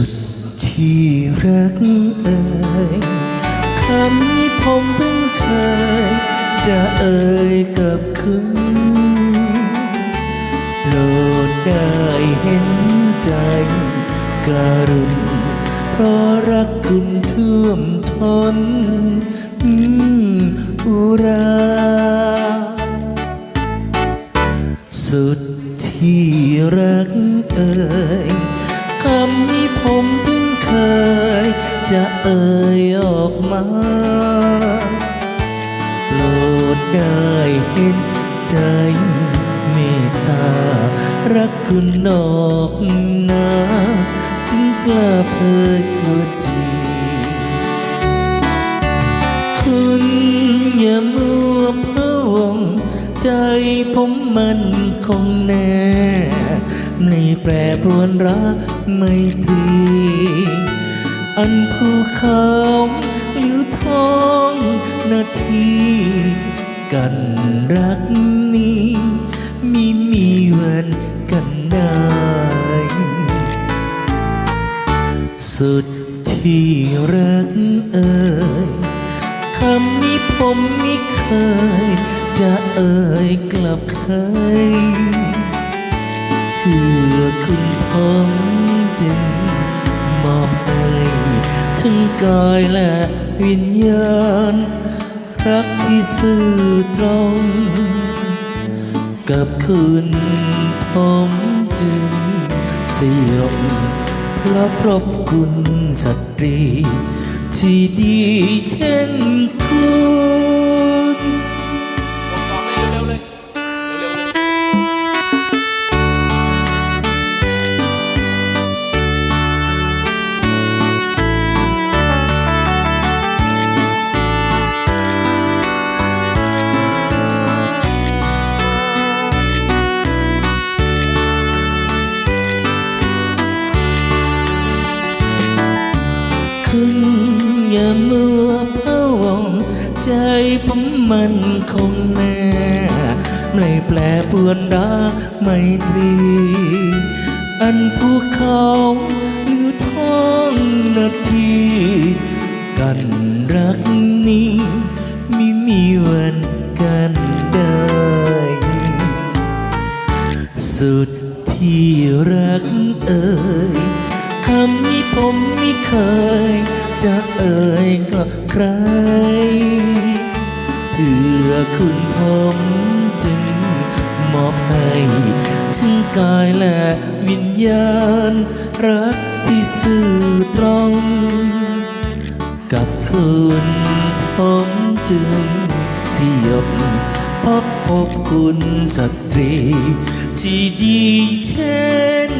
ุดที่รักเอ่ยคำนี้ผมเพิ่งเคย จะเอ่ยกับคุณโปรดได้เห็นใจการุณเพราะรักคุณท่วมทนอืมอุรา สุดที่รักเอ่ย ผมเพิ่งเคย จะเอ่ยออกมาโปรดได้เห็นใจเมตตา รักคุณนอกนาจึงกล้าเผยหัวใจคุณอย่ามัวพะวง ใจผมมันคงแน่ในแปรปรวนรักไม่ตรีอันภูเขาหรือท้องนาทีกันรักนี้มีมีวันกันได้ สุดที่รักเอ่ยคำนี้ผมไม่เคย จะเอ่ยกลับใครเพื่อคุณผมจึงมอบให้ทั้งกายและวิญญาณ รักที่ซื่อตรง กับคุณผมจึงสยบเพราะพรบคุณสตรี ที่ดีเช่นคุณ มัวพะวงใจผมมันคงแน่ไม่แปลปวนรักไม่ตรี อันภูเขาหรือท้องนาที กันรักนี้ไม่มีวันกันได้ สุดที่รักเอ่ยคำนี้ผมไม่เคย จะเอ่ยกับใคร เพื่อคุณผมจึงมอบให้ถึงกายและวิญญาณ รักที่ซื่อตรง กับคุณผมจึงสยบพบพบคุณสตรี ที่ดีเช่น